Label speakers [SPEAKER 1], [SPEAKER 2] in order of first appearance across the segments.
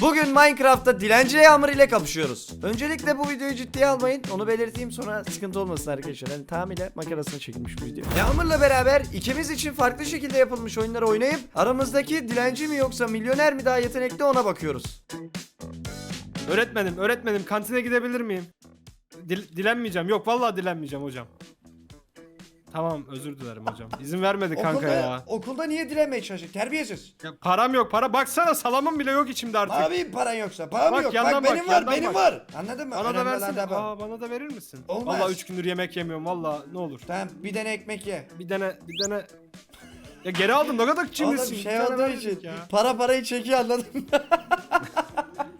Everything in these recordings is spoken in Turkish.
[SPEAKER 1] Bugün Minecraft'ta dilenci Yağmur ile kapışıyoruz. Öncelikle bu videoyu ciddiye almayın. Onu belirteyim sonra sıkıntı olmasın arkadaşlar. Yani tamamıyla makarasına çekilmiş bu video. Yağmur'la beraber ikimiz için farklı şekilde yapılmış oyunları oynayıp aramızdaki dilenci mi yoksa milyoner mi daha yetenekli ona bakıyoruz.
[SPEAKER 2] Öğretmenim, öğretmenim kantine gidebilir miyim? Dil- dilenmeyeceğim. Yok vallahi dilenmeyeceğim hocam. Tamam özür dilerim hocam. İzin vermedi kanka
[SPEAKER 1] okulda,
[SPEAKER 2] ya.
[SPEAKER 1] Okulda niye dilenmeye çalışıyorsun? Terbiyesiz.
[SPEAKER 2] ya. Param yok para. Baksana salamım bile yok içimde artık.
[SPEAKER 1] Abi paran yoksa. Param
[SPEAKER 2] Bak,
[SPEAKER 1] yok. Bak
[SPEAKER 2] bak,
[SPEAKER 1] benim var. Benim
[SPEAKER 2] bak.
[SPEAKER 1] var. Anladın mı?
[SPEAKER 2] Bana da
[SPEAKER 1] Önemli bu.
[SPEAKER 2] Aa bana da verir misin?
[SPEAKER 1] Olmaz.
[SPEAKER 2] Vallahi 3 gündür yemek yemiyorum vallahi ne olur.
[SPEAKER 1] Tamam bir tane ekmek ye.
[SPEAKER 2] Bir tane bir tane ya geri aldım ne kadar cimrisin.
[SPEAKER 1] Oğlum şey olduğu için
[SPEAKER 2] ya.
[SPEAKER 1] para parayı çekiyor anladın mı?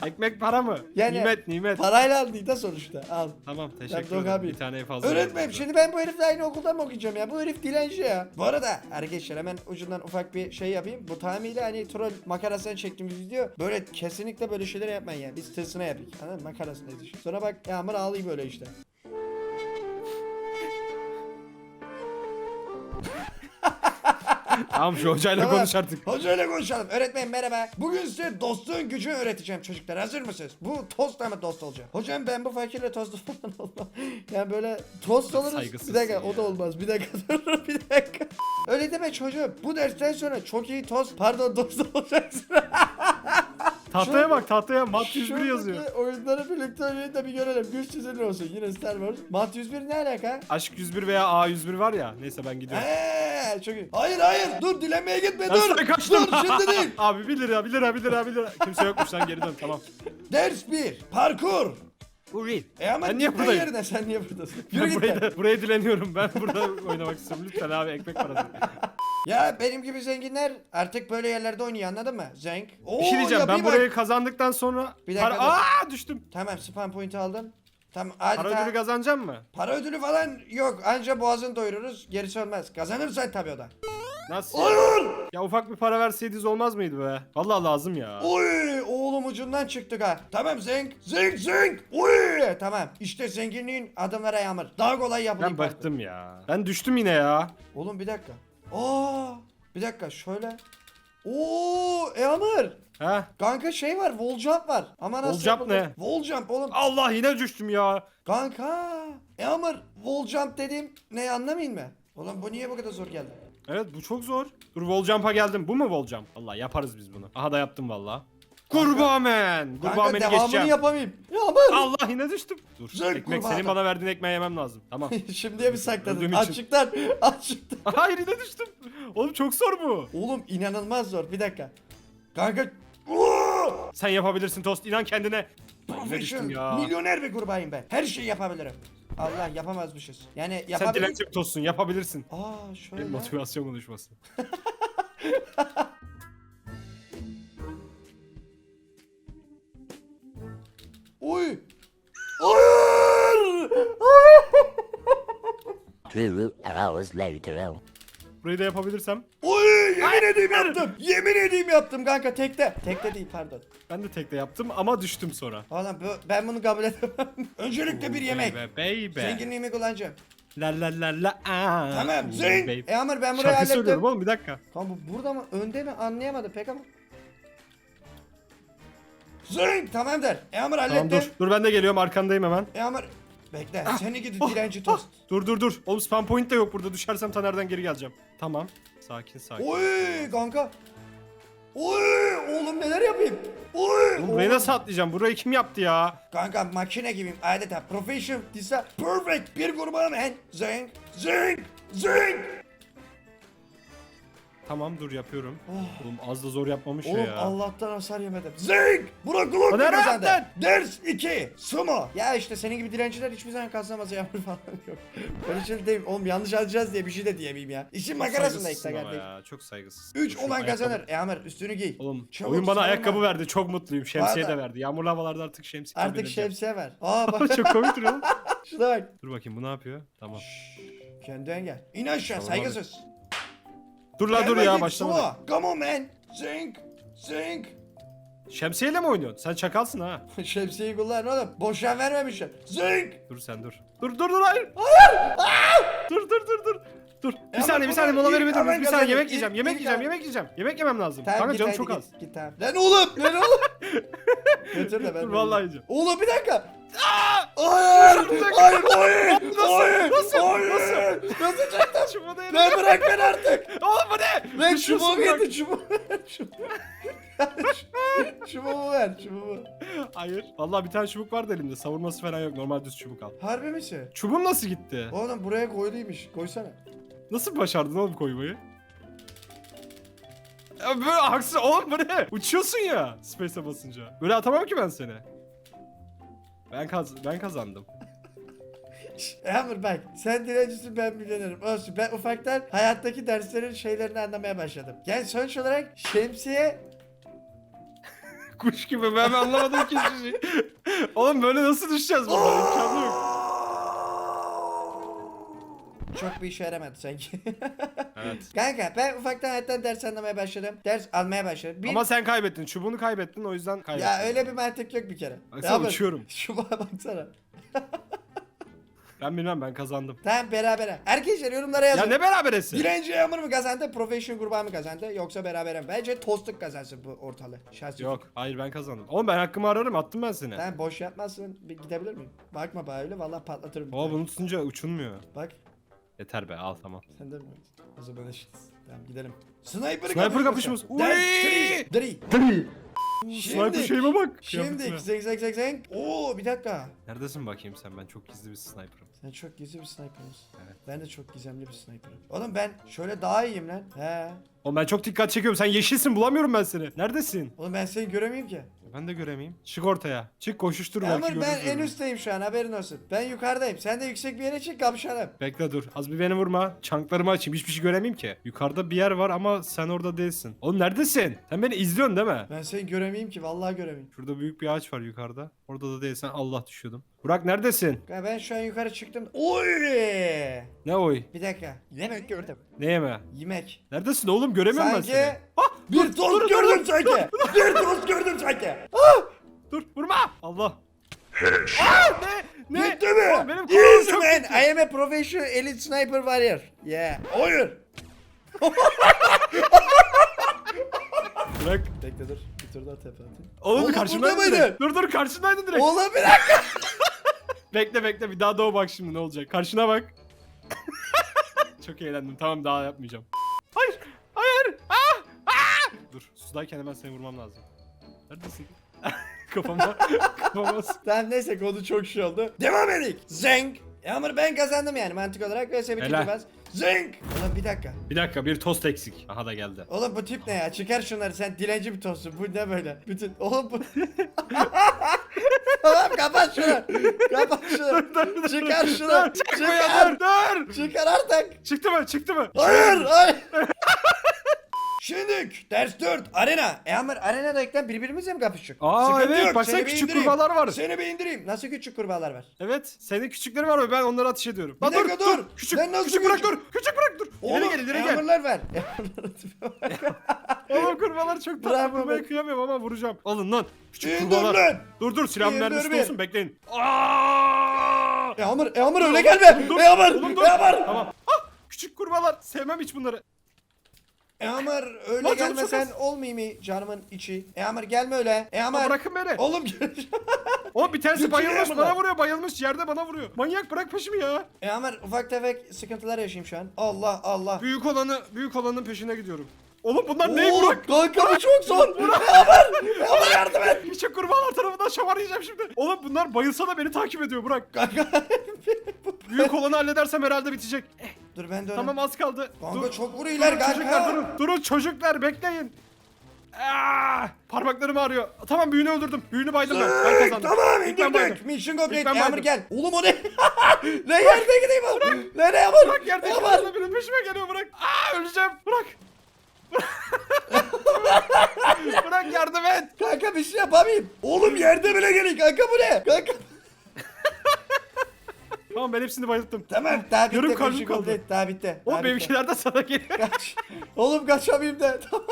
[SPEAKER 2] Ekmek para mı?
[SPEAKER 1] Yani-
[SPEAKER 2] nimet nimet.
[SPEAKER 1] Parayla aldıydı da sonuçta. Al.
[SPEAKER 2] Tamam teşekkür
[SPEAKER 1] abi.
[SPEAKER 2] ederim. Bir tane fazla.
[SPEAKER 1] Öğretmenim şimdi ben bu herifle aynı okulda mı okuyacağım ya? Bu herif dilenci ya. Bu arada arkadaşlar hemen ucundan ufak bir şey yapayım. Bu tamamıyla hani troll makarasından çektiğimiz video. Böyle kesinlikle böyle şeyler yapmayın ya. Biz tırsına yapayım. Anladın mı? Makarasındayız işte. Sonra bak Yağmur ağlayayım böyle işte.
[SPEAKER 2] Tamam şu hocayla
[SPEAKER 1] Tamam.
[SPEAKER 2] konuş artık.
[SPEAKER 1] Hocayla konuşalım. Öğretmenim merhaba. Bugün size dostluğun gücünü öğreteceğim çocuklar. Hazır mısınız? Bu tostla mı dost olacağım? Hocam ben bu fakirle tost olmam. Yani böyle tost oluruz.
[SPEAKER 2] Saygısızsın
[SPEAKER 1] Bir dakika
[SPEAKER 2] ya.
[SPEAKER 1] o da olmaz. Bir dakika dur bir dakika. Öyle deme çocuğum. Bu dersten sonra çok iyi tost pardon dost olacaksın.
[SPEAKER 2] Tahtaya bak tahtaya mat 101
[SPEAKER 1] Şuradaki
[SPEAKER 2] yazıyor.
[SPEAKER 1] Oyunları birlikte oynayın da bir görelim. Güç çizimli olsun. Yine Star Wars. Mat 101 ne alaka?
[SPEAKER 2] Aşk 101 veya A 101 var ya. Neyse ben gidiyorum.
[SPEAKER 1] Eee çok iyi. Hayır hayır dur dilenmeye gitme
[SPEAKER 2] Ben
[SPEAKER 1] dur.
[SPEAKER 2] sana kaçtım.
[SPEAKER 1] Dur şimdi değil.
[SPEAKER 2] Abi 1 lira 1 lira 1 lira 1 lira. Kimse yokmuş lan geri dön tamam.
[SPEAKER 1] Ders 1. Parkur.
[SPEAKER 2] Bu real.
[SPEAKER 1] E ama
[SPEAKER 2] Ben niye
[SPEAKER 1] gitme
[SPEAKER 2] buradayım?
[SPEAKER 1] yerine sen niye buradasın? Yürü
[SPEAKER 2] Ben
[SPEAKER 1] git
[SPEAKER 2] burayı,
[SPEAKER 1] lan.
[SPEAKER 2] da, burayı dileniyorum. Ben burada oynamak istiyorum. Lütfen abi ekmek parası.
[SPEAKER 1] Ya benim gibi zenginler artık böyle yerlerde oynuyor anladın mı? Zenk. Oo,
[SPEAKER 2] Bir şey diyeceğim. Ben
[SPEAKER 1] yapayım bak.
[SPEAKER 2] burayı kazandıktan sonra...
[SPEAKER 1] Bir dakika
[SPEAKER 2] Para...
[SPEAKER 1] dur.
[SPEAKER 2] Aa düştüm.
[SPEAKER 1] Tamam spam point aldım. Tamam hadi
[SPEAKER 2] Para ödülü kazanacağım mı?
[SPEAKER 1] Para ödülü falan yok. Anca boğazını doyururuz. Gerisi olmaz. Kazanırsan tabii o da.
[SPEAKER 2] Nasıl?
[SPEAKER 1] Hayır.
[SPEAKER 2] Ya ufak bir para verseydiniz olmaz mıydı be? Vallahi lazım ya.
[SPEAKER 1] Oy oğlum ucundan çıktık ha. Tamam zenk. Zenk zenk. Oy tamam. İşte zenginliğin adımlara yağmur. Daha kolay yapılıyor.
[SPEAKER 2] Ben bıktım ya. Ben düştüm yine ya.
[SPEAKER 1] Oğlum bir dakika. Aa bir dakika şöyle. Oo Eamur.
[SPEAKER 2] Ha?
[SPEAKER 1] Kanka şey var, wall jump var. Ama nasıl
[SPEAKER 2] Wall jump ne?
[SPEAKER 1] Wall jump oğlum.
[SPEAKER 2] Allah yine düştüm ya.
[SPEAKER 1] Kanka. E ama wall jump dediğim ne anlamayın mı? Oğlum bu niye bu kadar zor geldi?
[SPEAKER 2] Evet bu çok zor. Dur wall jump'a geldim. Bu mu wall jump? Allah yaparız biz bunu. Aha da yaptım valla. Kurbamen.
[SPEAKER 1] Kanka
[SPEAKER 2] Kurbamen'i
[SPEAKER 1] devamını
[SPEAKER 2] geçeceğim.
[SPEAKER 1] yapamayayım. Ya.
[SPEAKER 2] Allah yine düştüm. Dur.
[SPEAKER 1] Zırh
[SPEAKER 2] Ekmek
[SPEAKER 1] kurbağa
[SPEAKER 2] senin
[SPEAKER 1] adam.
[SPEAKER 2] bana verdiğin ekmeği yemem lazım. Tamam.
[SPEAKER 1] Şimdiye mi sakladın?
[SPEAKER 2] Öldüğüm için.
[SPEAKER 1] Açıktan. Açıktan.
[SPEAKER 2] Hayır yine düştüm. Oğlum çok zor bu.
[SPEAKER 1] Oğlum inanılmaz zor. Bir dakika. Kanka. Oo!
[SPEAKER 2] Sen yapabilirsin Tost. İnan kendine. Yine düştüm ya.
[SPEAKER 1] milyoner bir kurbayım ben. Her şeyi yapabilirim. Allah yapamazmışız. Yani
[SPEAKER 2] Sen
[SPEAKER 1] yapabilirim.
[SPEAKER 2] dilenci bir tostsun. Yapabilirsin.
[SPEAKER 1] Aa şöyle.
[SPEAKER 2] Benim motivasyon konuşması.
[SPEAKER 3] Two hours later.
[SPEAKER 2] Burayı da yapabilirsem.
[SPEAKER 1] Oy yemin edeyim yaptım. Yemin edeyim yaptım kanka tekte. Tekte değil pardon.
[SPEAKER 2] Ben de tekte yaptım ama düştüm sonra.
[SPEAKER 1] Oğlum bu- ben bunu kabul edemem. Öncelikle bir yemek.
[SPEAKER 2] Baby, baby.
[SPEAKER 1] Zenginliğimi kullanacağım.
[SPEAKER 2] La la la la. aa.
[SPEAKER 1] Tamam zengin.
[SPEAKER 2] Baby.
[SPEAKER 1] E Amr ben burayı
[SPEAKER 2] Şarkı
[SPEAKER 1] hallettim.
[SPEAKER 2] söylüyorum oğlum bir dakika.
[SPEAKER 1] Tamam bu burada mı? Önde mi? Anlayamadım pek ama. Zeng tamam der. E
[SPEAKER 2] Tamam
[SPEAKER 1] hallettim.
[SPEAKER 2] dur. Dur ben de geliyorum arkandayım hemen.
[SPEAKER 1] E Amr bekle. Seni gidi
[SPEAKER 2] oh,
[SPEAKER 1] direnci tost.
[SPEAKER 2] Dur dur dur. Oğlum spam point de yok burada. Düşersem Taner'den geri geleceğim. Tamam. Sakin sakin.
[SPEAKER 1] Oy kanka. Oy oğlum neler yapayım? Oy.
[SPEAKER 2] Oğlum burayı nasıl atlayacağım? Burayı kim yaptı ya?
[SPEAKER 1] Kanka makine gibiyim adeta. Professional disa perfect bir kurban man. Zeng zeng zeng.
[SPEAKER 2] Tamam dur yapıyorum. Oğlum az da zor yapmamış
[SPEAKER 1] Oğlum
[SPEAKER 2] ya.
[SPEAKER 1] Allah'tan hasar yemedim. Zeng! Burak Kulak
[SPEAKER 2] Hadi
[SPEAKER 1] kazandı. Ders 2. Sumo. Ya işte senin gibi direnciler hiçbir zaman kazanamaz ya falan yok. Böyle şey değil. Oğlum yanlış alacağız diye bir şey de diyemeyim ya. İşin makarasında kardeşim.
[SPEAKER 2] ya. Çok saygısız.
[SPEAKER 1] 3
[SPEAKER 2] Dur şu
[SPEAKER 1] olan
[SPEAKER 2] ayakkabı-
[SPEAKER 1] kazanır. E Amer üstünü giy.
[SPEAKER 2] Oğlum
[SPEAKER 1] Çabuk
[SPEAKER 2] oyun bana ayakkabı verdi. Çok mutluyum. Şemsiye
[SPEAKER 1] Bana-
[SPEAKER 2] de verdi. Yağmurlu havalarda artık şemsiye
[SPEAKER 1] Artık şemsiye ver. Aa bak
[SPEAKER 2] Çok komik duruyor. oğlum.
[SPEAKER 1] şuna bak.
[SPEAKER 2] Dur bakayım bu ne yapıyor? Tamam.
[SPEAKER 1] Kendin gel. İn aşağı
[SPEAKER 2] Tamam
[SPEAKER 1] saygısız.
[SPEAKER 2] Dur la dur ya başlamadı.
[SPEAKER 1] Come on man. Zeng. Zeng.
[SPEAKER 2] Şemsiyeyle mi oynuyorsun? Sen çakalsın ha.
[SPEAKER 1] Şemsiyeyi kullan oğlum. Boşan vermemişler. Zeng.
[SPEAKER 2] Dur sen dur. Dur dur dur hayır. Hayır. Dur dur dur dur. Dur. Bir
[SPEAKER 1] ama
[SPEAKER 2] saniye bir saniye mola miyiz?
[SPEAKER 1] hemen
[SPEAKER 2] Bir saniye yemek
[SPEAKER 1] İlk-
[SPEAKER 2] yiyeceğim. Yemek
[SPEAKER 1] ilk
[SPEAKER 2] yiyeceğim.
[SPEAKER 1] hemen.
[SPEAKER 2] Yemek yiyeceğim. Yemek yemem lazım.
[SPEAKER 1] Tamam
[SPEAKER 2] Kanka
[SPEAKER 1] git
[SPEAKER 2] canım
[SPEAKER 1] hadi
[SPEAKER 2] çok
[SPEAKER 1] git,
[SPEAKER 2] az.
[SPEAKER 1] Git tamam. Lan oğlum lan oğlum. Götür de ben.
[SPEAKER 2] Dur
[SPEAKER 1] de-
[SPEAKER 2] vallahi yiyeceğim.
[SPEAKER 1] Oğlum bir dakika. Hayır! Hayır! Hayır! Hayır!
[SPEAKER 2] Nasıl?
[SPEAKER 1] Hayır!
[SPEAKER 2] Nasıl?
[SPEAKER 1] Nasıl çaktın?
[SPEAKER 2] Çubuğu da.
[SPEAKER 1] Lan bırak beni artık.
[SPEAKER 2] Oğlum bu ne?
[SPEAKER 1] Lan çubuğu getir çubuğu. Çubuğu. Ver çubuğu.
[SPEAKER 2] Hayır. Vallahi bir tane çubuk vardı elimde. Savurması falan yok. Normal düz çubuk al.
[SPEAKER 1] Harbi misin?
[SPEAKER 2] Çubuğun nasıl gitti?
[SPEAKER 1] Oğlum buraya koyduymuş. Koysana.
[SPEAKER 2] Nasıl başardın oğlum koymayı? Ya böyle haksız oğlum bu ne? Uçuyorsun ya space'e basınca. Böyle atamam ki ben seni. Ben kaz ben kazandım.
[SPEAKER 1] Yağmur bak sen dilencisin ben milyonerim. Olsun ben ufaktan hayattaki derslerin şeylerini anlamaya başladım. Yani sonuç olarak şemsiye
[SPEAKER 2] Kuş gibi ben anlamadım ki hiçbir şey. Oğlum böyle nasıl düşeceğiz buradan? İmkanı yok.
[SPEAKER 1] Çok bir işe yaramadı sanki.
[SPEAKER 2] Evet.
[SPEAKER 1] Kanka ben ufaktan hayattan ders anlamaya başladım. Ders almaya başladım. Bir...
[SPEAKER 2] Ama sen kaybettin. Çubuğunu kaybettin o yüzden kaybettin.
[SPEAKER 1] Ya öyle bir mantık yok bir kere.
[SPEAKER 2] Baksana
[SPEAKER 1] Yağmur,
[SPEAKER 2] uçuyorum.
[SPEAKER 1] Şu bana baksana.
[SPEAKER 2] Ben bilmem ben kazandım.
[SPEAKER 1] Tamam berabere. Arkadaşlar yorumlara
[SPEAKER 2] Ya
[SPEAKER 1] yazın.
[SPEAKER 2] ne beraberesi?
[SPEAKER 1] Dilenci Yağmur mu kazandı? Professional kurbağa mı kazandı? Yoksa berabere mi? Bence tostluk kazansın bu ortalığı. Şahsi
[SPEAKER 2] Yok hayır ben kazandım. Oğlum ben hakkımı ararım attım ben seni.
[SPEAKER 1] Sen boş yapmazsın. Bir gidebilir miyim? Bakma bana öyle vallahi patlatırım.
[SPEAKER 2] Baba bunu tutunca uçulmuyor.
[SPEAKER 1] Bak
[SPEAKER 2] Yeter be al tamam.
[SPEAKER 1] sen de mi? O zaman eşitiz. Tamam gidelim. Sniper,
[SPEAKER 2] Sniper kapışması. Uy!
[SPEAKER 1] Dri.
[SPEAKER 2] Sniper şeyime bak.
[SPEAKER 1] Şimdi
[SPEAKER 2] Kıyafetime.
[SPEAKER 1] zeng zeng zeng zeng. Oo bir dakika.
[SPEAKER 2] Neredesin bakayım sen? Ben çok gizli bir sniper'ım.
[SPEAKER 1] Sen çok gizli bir sniper'sın.
[SPEAKER 2] Evet.
[SPEAKER 1] Ben de çok gizemli bir sniper'ım. Oğlum ben şöyle daha iyiyim lan. He.
[SPEAKER 2] Oğlum ben çok dikkat çekiyorum. Sen yeşilsin bulamıyorum ben seni. Neredesin?
[SPEAKER 1] Oğlum ben seni göremeyeyim ki.
[SPEAKER 2] Ben de göremeyeyim. Çık ortaya. Çık koşuştur belki
[SPEAKER 1] Yağmur ben
[SPEAKER 2] görürüz
[SPEAKER 1] en üstteyim şu an haberin olsun. Ben yukarıdayım. Sen de yüksek bir yere çık kapışalım.
[SPEAKER 2] Bekle dur. Az bir beni vurma. Çanklarımı açayım. Hiçbir şey göremeyeyim ki. Yukarıda bir yer var ama sen orada değilsin. Oğlum neredesin? Sen beni izliyorsun değil mi?
[SPEAKER 1] Ben seni göremeyeyim ki vallahi göremeyeyim.
[SPEAKER 2] Şurada büyük bir ağaç var yukarıda. Orada da değilsen Allah düşüyordum. Burak neredesin?
[SPEAKER 1] Ya ben şu an yukarı çıktım. Oy!
[SPEAKER 2] Ne oy?
[SPEAKER 1] Bir dakika. Yemek gördüm.
[SPEAKER 2] Ne yeme?
[SPEAKER 1] Yemek.
[SPEAKER 2] Neredesin oğlum? Göremiyorum ben
[SPEAKER 1] Sanki
[SPEAKER 2] seni. Ah!
[SPEAKER 1] bir tost gördüm sanki. bir tost gördüm sanki.
[SPEAKER 2] Dur vurma! Allah. Aa, ne? Ne?
[SPEAKER 1] Gitti mi?
[SPEAKER 2] Oğlum benim çok
[SPEAKER 1] man. I am a professional elite sniper warrior. Yeah. Hayır.
[SPEAKER 2] Bırak.
[SPEAKER 1] Bekle dur. Bir tur daha tepe atayım.
[SPEAKER 2] Oğlum,
[SPEAKER 1] Oğlum,
[SPEAKER 2] karşımdaydın
[SPEAKER 1] burada
[SPEAKER 2] direkt.
[SPEAKER 1] mıydın?
[SPEAKER 2] Dur dur karşındaydın direkt.
[SPEAKER 1] Oğlum bir dakika.
[SPEAKER 2] Bekle bekle bir daha doğu bak şimdi ne olacak. Karşına bak. Çok eğlendim. Tamam daha yapmayacağım. Sudayken hemen seni vurmam lazım. Neredesin? kafama. kafama.
[SPEAKER 1] Tamam neyse konu çok şey oldu. Devam edik. Zeng. Yağmur ben kazandım yani mantık olarak ve sebebi
[SPEAKER 2] Helal.
[SPEAKER 1] bas. Zeng. Oğlum bir dakika.
[SPEAKER 2] Bir dakika bir tost eksik. Aha da geldi.
[SPEAKER 1] Oğlum bu tip ne ya? Çıkar şunları sen dilenci bir tostsun. Bu ne böyle? Bütün oğlum bu. tamam kapat şunu. Kapat şunu. Çıkar şunu. Çıkar.
[SPEAKER 2] dur dur.
[SPEAKER 1] Çıkar artık.
[SPEAKER 2] Çıktı mı çıktı mı?
[SPEAKER 1] Hayır, hayır. Şimdi ders 4 arena. E ama arenada eklen birbirimizle mi kapışacak?
[SPEAKER 2] Aa,
[SPEAKER 1] Sıkıntı
[SPEAKER 2] evet,
[SPEAKER 1] yok, seni bir
[SPEAKER 2] küçük
[SPEAKER 1] indireyim.
[SPEAKER 2] kurbağalar var.
[SPEAKER 1] Seni bir indireyim. Nasıl küçük kurbağalar var?
[SPEAKER 2] Evet senin küçükleri var mı ben onları ateş ediyorum.
[SPEAKER 1] Bir
[SPEAKER 2] Lan
[SPEAKER 1] dakika, dur.
[SPEAKER 2] Küçük,
[SPEAKER 1] Sen nasıl
[SPEAKER 2] küçük bırak
[SPEAKER 1] küçük?
[SPEAKER 2] dur. Küçük bırak dur. ileri gel ileri gel.
[SPEAKER 1] yağmurlar ver. Yağmurların tipe bak.
[SPEAKER 2] Oğlum kurbalar çok
[SPEAKER 1] Bravo
[SPEAKER 2] tatlı. Vurmaya
[SPEAKER 1] be.
[SPEAKER 2] kıyamıyorum ama vuracağım. Alın lan. Küçük
[SPEAKER 1] İndir
[SPEAKER 2] kurbağalar.
[SPEAKER 1] lan.
[SPEAKER 2] Dur dur silahın
[SPEAKER 1] İndir
[SPEAKER 2] mermisi
[SPEAKER 1] bir.
[SPEAKER 2] olsun bekleyin. Aa!
[SPEAKER 1] Yağmur, Yağmur öyle gelme.
[SPEAKER 2] Dur,
[SPEAKER 1] Yağmur,
[SPEAKER 2] oğlum dur.
[SPEAKER 1] Yağmur.
[SPEAKER 2] Tamam. Ah, küçük kurbalar. Sevmem hiç bunları.
[SPEAKER 1] Yağmur öyle
[SPEAKER 2] Lan canım
[SPEAKER 1] gelmesen
[SPEAKER 2] çok
[SPEAKER 1] olmayayım mı canımın içi? Yağmur gelme öyle. Yağmur.
[SPEAKER 2] Lan bırakın beni.
[SPEAKER 1] Oğlum
[SPEAKER 2] Oğlum bir tanesi
[SPEAKER 1] Bütün
[SPEAKER 2] bayılmış bana vuruyor bayılmış yerde bana vuruyor. Manyak bırak peşimi ya.
[SPEAKER 1] Yağmur ufak tefek sıkıntılar yaşayayım şu an. Allah Allah.
[SPEAKER 2] Büyük olanı büyük olanın peşine gidiyorum. Oğlum bunlar ne
[SPEAKER 1] Oo,
[SPEAKER 2] Burak?
[SPEAKER 1] Kanka bu çok zor. Yağmur. Yağmur yardım et.
[SPEAKER 2] Küçük kurbağalar tarafından şamar yiyeceğim şimdi. Oğlum bunlar bayılsa da beni takip ediyor Burak.
[SPEAKER 1] Kanka.
[SPEAKER 2] Büyük olanı halledersem herhalde bitecek. Eh,
[SPEAKER 1] Dur ben öyle.
[SPEAKER 2] tamam az kaldı.
[SPEAKER 1] Kanka
[SPEAKER 2] Dur.
[SPEAKER 1] çok
[SPEAKER 2] Durun çocuklar
[SPEAKER 1] kanka.
[SPEAKER 2] durun. Durun çocuklar bekleyin. Aa, parmaklarım ağrıyor. Tamam büyüğünü öldürdüm. Büyüğünü baydım ben. Ben kazandım.
[SPEAKER 1] Tamam indirdik. Mission complete.
[SPEAKER 2] Baydım.
[SPEAKER 1] gel. Oğlum o ne? ne yerde gideyim oğlum? Nereye Yağmur?
[SPEAKER 2] Bırak yerdeki
[SPEAKER 1] Yağmur.
[SPEAKER 2] kızla benim peşime geliyor bırak. Aa öleceğim. Bırak. bırak yardım et.
[SPEAKER 1] Kanka bir şey yapamayayım. Oğlum yerde bile gelin kanka bu ne? Kanka.
[SPEAKER 2] Tamam ben hepsini bayılttım.
[SPEAKER 1] Tamam daha bitti.
[SPEAKER 2] Yarım kalbim
[SPEAKER 1] Mission
[SPEAKER 2] kaldı.
[SPEAKER 1] Daha bitti.
[SPEAKER 2] O
[SPEAKER 1] Daha bitti.
[SPEAKER 2] benimkiler de sana geliyor.
[SPEAKER 1] Kaç. Oğlum kaçamayayım da. Tamam.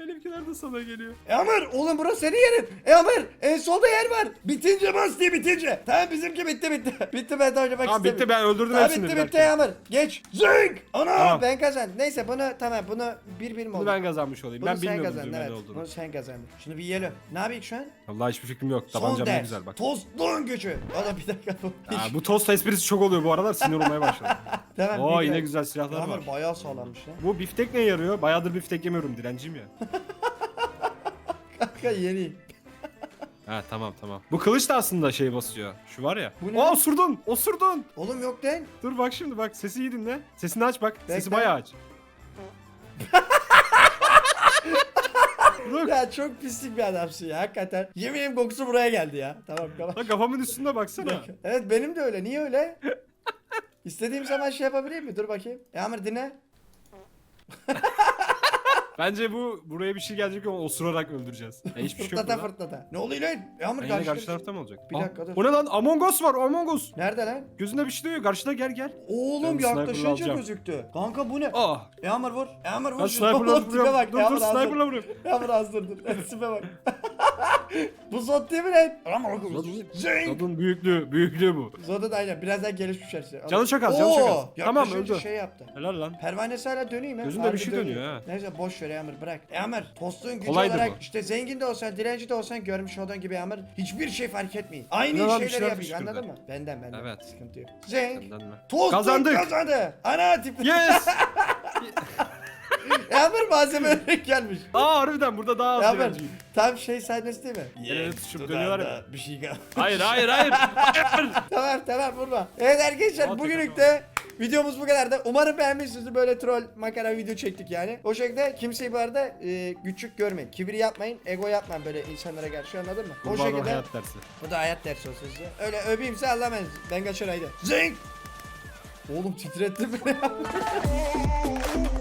[SPEAKER 2] Benimkiler de sana geliyor.
[SPEAKER 1] Yağmur oğlum burası senin yerin. Yağmur en solda yer var. Bitince bas diye bitince. Tamam bizimki bitti bitti. bitti ben de oynamak
[SPEAKER 2] Tamam bitti ben öldürdüm
[SPEAKER 1] Tamam
[SPEAKER 2] hepsini.
[SPEAKER 1] bitti bitti
[SPEAKER 2] dakika.
[SPEAKER 1] Yağmur. Geç. Zing. Ana
[SPEAKER 2] Tamam.
[SPEAKER 1] ben kazandım. Neyse bunu tamam bunu bir bir mi
[SPEAKER 2] Bunu
[SPEAKER 1] oldu?
[SPEAKER 2] ben kazanmış olayım.
[SPEAKER 1] Bunu
[SPEAKER 2] ben
[SPEAKER 1] sen
[SPEAKER 2] bilmiyordum
[SPEAKER 1] kazandın evet.
[SPEAKER 2] olduğunu.
[SPEAKER 1] Bunu sen kazandın. Şunu bir yiyelim. Ne yapayım şu an?
[SPEAKER 2] Vallahi hiçbir fikrim yok.
[SPEAKER 1] Son
[SPEAKER 2] Tabancam ne güzel bak.
[SPEAKER 1] Tostluğun gücü. Oğlum bir dakika bu.
[SPEAKER 2] Ha, bu tost esprisi çok oluyor bu aralar sinir olmaya başladı.
[SPEAKER 1] tamam.
[SPEAKER 2] Oo yine güzel silahlar var.
[SPEAKER 1] Bayağı sağlammış lan.
[SPEAKER 2] Bu biftek ne yarıyor? Bayağıdır biftek yemiyorum direnciyim ya.
[SPEAKER 1] Kanka yeni.
[SPEAKER 2] ha tamam tamam. Bu kılıç da aslında şey basıyor. Şu var ya.
[SPEAKER 1] Bu ne?
[SPEAKER 2] Aa osurdun. Osurdun.
[SPEAKER 1] Oğlum yok değil.
[SPEAKER 2] Dur bak şimdi bak sesi iyi dinle. Sesini aç bak. Sesi
[SPEAKER 1] Bekle.
[SPEAKER 2] bayağı aç. Dur.
[SPEAKER 1] Ya çok pislik bir adamsın ya hakikaten. Yemeğim kokusu buraya geldi ya. Tamam tamam.
[SPEAKER 2] Lan kafamın üstünde baksana.
[SPEAKER 1] Evet benim de öyle. Niye öyle? İstediğim zaman şey yapabilir mi? Dur bakayım. Yağmur dinle.
[SPEAKER 2] Bence bu buraya bir şey gelecek ama osurarak öldüreceğiz. E, hiçbir şey yok
[SPEAKER 1] Fırtlata
[SPEAKER 2] burada.
[SPEAKER 1] fırtlata. Ne oluyor lan? Yağmur
[SPEAKER 2] E, yine karşı
[SPEAKER 1] karşı.
[SPEAKER 2] tarafta mı olacak?
[SPEAKER 1] Bir
[SPEAKER 2] Aa,
[SPEAKER 1] dakika, dur.
[SPEAKER 2] O ne lan? Among Us var Among Us.
[SPEAKER 1] Nerede lan?
[SPEAKER 2] Gözünde bir şey duyuyor. Karşıda gel gel.
[SPEAKER 1] Oğlum
[SPEAKER 2] Ben sniper'la
[SPEAKER 1] yaklaşınca
[SPEAKER 2] alacağım.
[SPEAKER 1] gözüktü. Kanka bu ne?
[SPEAKER 2] Ah.
[SPEAKER 1] Yağmur vur. Yağmur vur.
[SPEAKER 2] Ben
[SPEAKER 1] şunu.
[SPEAKER 2] sniper'la
[SPEAKER 1] Oğlum, tipe
[SPEAKER 2] vuruyorum.
[SPEAKER 1] bak.
[SPEAKER 2] Dur
[SPEAKER 1] Yağmur
[SPEAKER 2] dur
[SPEAKER 1] az dur.
[SPEAKER 2] sniper'la vuruyorum.
[SPEAKER 1] Yağmur az dur dur. Tipe bak. Bu Zod değil mi lan? Zing.
[SPEAKER 2] Kadın büyüklüğü, büyüklüğü bu.
[SPEAKER 1] Zod'un aynen biraz daha gelişmiş her şey.
[SPEAKER 2] Canı çok az, canı çok az. Tamam, öldü.
[SPEAKER 1] şey yaptı.
[SPEAKER 2] Helal lan.
[SPEAKER 1] Pervanesi hala dönüyor mu?
[SPEAKER 2] Gözünde
[SPEAKER 1] Harbi
[SPEAKER 2] bir şey dönüyor ha.
[SPEAKER 1] Neyse boş ver Yağmur bırak. Yağmur tostun gücü
[SPEAKER 2] Kolaydı
[SPEAKER 1] olarak
[SPEAKER 2] bu.
[SPEAKER 1] işte zengin de olsan dilenci de olsan görmüş olduğun gibi Yağmur hiçbir şey fark etmeyin. Aynı
[SPEAKER 2] bir
[SPEAKER 1] şeyleri
[SPEAKER 2] şeyler
[SPEAKER 1] yapıyor
[SPEAKER 2] fışkırdı.
[SPEAKER 1] anladın mı? Benden benden.
[SPEAKER 2] Evet.
[SPEAKER 1] Sıkıntı yok. Zeng.
[SPEAKER 2] Senden mi?
[SPEAKER 1] Tostun
[SPEAKER 2] Kazandık.
[SPEAKER 1] kazandı. Ana tip.
[SPEAKER 2] Yes!
[SPEAKER 1] Yağmur malzeme örnek gelmiş.
[SPEAKER 2] Aa harbiden burada daha az direnciyim.
[SPEAKER 1] Tam şey sahnesi değil mi?
[SPEAKER 2] Evet, tutuşup dönüyorlar ya.
[SPEAKER 1] Bir şey kal.
[SPEAKER 2] Hayır hayır hayır.
[SPEAKER 1] tamam tamam vurma. Evet arkadaşlar
[SPEAKER 2] Al,
[SPEAKER 1] bugünlük de videomuz bu kadardı. Umarım beğenmişsinizdir böyle troll makara video çektik yani. O şekilde kimseyi bu arada e, küçük görmeyin. Kibir yapmayın, ego yapmayın böyle insanlara karşı anladın mı? O
[SPEAKER 2] Bu
[SPEAKER 1] şekilde
[SPEAKER 2] hayat dersi.
[SPEAKER 1] bu da hayat dersi olsun size. Öyle öpeyim size Allah'a emanet. Ben kaçar haydi. Zing! Oğlum titrettin beni.